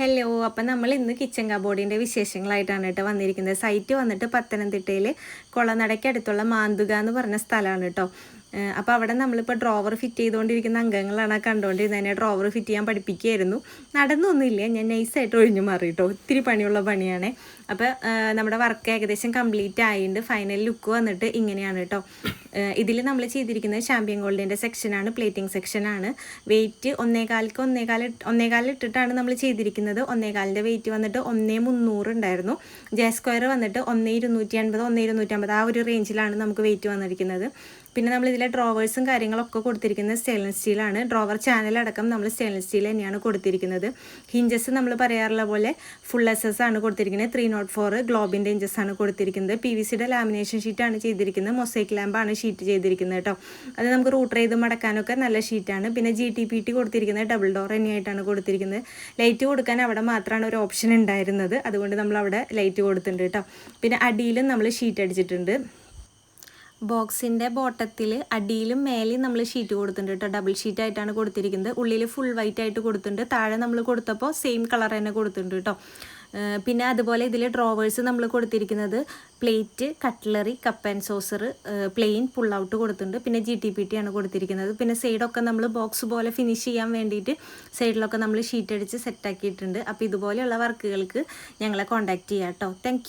Hello അപ്പം നമ്മൾ ഇന്ന് കിച്ചൻ കബോർഡിന്റെ വിശേഷങ്ങളായിട്ടാണ് കേട്ടോ വന്നിരിക്കുന്നത്. സൈറ്റ് വന്നിട്ട് പത്തനംതിട്ടയിൽ കുളനടയ്ക്കടുത്തുള്ള മാന്തുക എന്ന് പറഞ്ഞ സ്ഥലമാണ് കേട്ടോ. അപ്പോൾ അവിടെ നമ്മളിപ്പോൾ ഡ്രോവർ ഫിറ്റ് ചെയ്തുകൊണ്ടിരിക്കുന്ന അംഗങ്ങളാണ് കണ്ടുകൊണ്ടിരുന്നത്. ഡ്രോവർ ഫിറ്റ് ചെയ്യാൻ പഠിപ്പിക്കുകയായിരുന്നു. നടന്നൊന്നുമില്ല. ഞാൻ നൈസായിട്ട് ഒഴിഞ്ഞു മാറി കേട്ടോ. ഒത്തിരി പണിയുള്ള പണിയാണ്. അപ്പോൾ നമ്മുടെ വർക്ക് ഏകദേശം കംപ്ലീറ്റ് ആയിട്ടുണ്ട് ഫൈനൽ ലുക്ക് വന്നിട്ട് ഇങ്ങനെയാണ് കേട്ടോ. ഇതിൽ നമ്മൾ ചെയ്തിരിക്കുന്നത് ചാമ്പ്യൻ ഗോൾഡിന്റെ സെക്ഷനാണ് പ്ലേറ്റിംഗ് സെക്ഷനാണ് വെയിറ്റ് ഒന്നേകാലിക്ക് ഒന്നേകാൽ ഒന്നേകാൽ ഇട്ടിട്ടാണ് നമ്മൾ ചെയ്തിരിക്കുന്നത്. ഒന്നേകാലിന്റെ വെയിറ്റ് വന്നിട്ട് ഒന്നേ മുന്നൂറ് ഉണ്ടായിരുന്നു. ജെ സ്ക്വയർ വന്നിട്ട് ഒന്നേ ഇരുന്നൂറ്റി അൻപത് ഒന്നേ ഇരുന്നൂറ്റി ഇരുന്നൂറ്റമ്പത് ആ ഒരു റേഞ്ചിലാണ് നമുക്ക് വെയിറ്റ് വന്നിരിക്കുന്നത്. പിന്നെ നമ്മൾ ഇതിലെ ഡ്രോവേഴ്സും കാര്യങ്ങളൊക്കെ കൊടുത്തിരിക്കുന്നത് സ്റ്റെയിൻലെസ് സ്റ്റീലാണ് ഡ്രോവർ ചാനൽ അടക്കം നമ്മൾ സ്റ്റെയിൻലെസ് സ്റ്റീൽ തന്നെയാണ് കൊടുത്തിരിക്കുന്നത്. ഹിഞ്ചസ് നമ്മൾ പറയാറുള്ള പോലെ ഫുൾ എസ് എസ് ആണ് കൊടുത്തിരിക്കുന്നത്. ത്രീ നോട്ട് ഫോർ ഗ്ലോബിന്റെ ഇഞ്ചസ് ആണ് കൊടുത്തിരിക്കുന്നത്. പി വി സിയുടെ ലാമിനേഷൻ ഷീറ്റാണ് ചെയ്തിരിക്കുന്നത്. മൊസൈക്ക് ലാമ്പാണ് ഷീറ്റ് ചെയ്തിരിക്കുന്നത് കേട്ടോ അത് നമുക്ക് റൂട്ടർ ചെയ്ത് മടക്കാനൊക്കെ നല്ല ഷീറ്റാണ് പിന്നെ ജി ടി പി ടി കൊടുത്തിരിക്കുന്നത് ഡബിൾ ഡോർ തന്നെയായിട്ടാണ് കൊടുത്തിരിക്കുന്നത്. ലൈറ്റ് കൊടുക്കാൻ അവിടെ മാത്രമാണ് ഒരു ഓപ്ഷൻ ഉണ്ടായിരുന്നത്. അതുകൊണ്ട് നമ്മൾ അവിടെ ലൈറ്റ് കൊടുത്തിട്ടുണ്ട് കേട്ടോ പിന്നെ അടിയിലും നമ്മൾ ഷീറ്റ് അടിച്ചിട്ടുണ്ട്. ബോക്സിന്റെ ബോട്ടത്തിൽ അടിയിലും മേലെയും നമ്മൾ ഷീറ്റ് കൊടുത്തിട്ടുണ്ട് കേട്ടോ. ഡബിൾ ഷീറ്റ് ആയിട്ടാണ് കൊടുത്തിരിക്കുന്നത്. ഉള്ളിൽ ഫുൾ വൈറ്റ് ആയിട്ട് കൊടുത്തിട്ടുണ്ട്. താഴെ നമ്മൾ കൊടുത്തപ്പോൾ സെയിം കളർ തന്നെ കൊടുത്തിട്ടുണ്ട് കേട്ടോ. പിന്നെ അതുപോലെ ഇതിൽ ഡ്രോവേഴ്സ് നമ്മൾ കൊടുത്തിരിക്കുന്നത് plate cutlery cup and saucer plain pull out കൊടുത്തിട്ടുണ്ട്. പിന്നെ ജി ടി പി ടി ആണ് കൊടുത്തിരിക്കുന്നത്. പിന്നെ സൈഡൊക്കെ നമ്മൾ ബോക്സ് പോലെ ഫിനിഷ് ചെയ്യാൻ വേണ്ടിയിട്ട് സൈഡിലൊക്കെ നമ്മൾ ഷീറ്റ് അടിച്ച് സെറ്റാക്കിയിട്ടുണ്ട് അപ്പോൾ ഇതുപോലെയുള്ള വർക്കുകൾക്ക് ഞങ്ങളെ കോൺടാക്റ്റ് ചെയ്യാം കേട്ടോ. താങ്ക്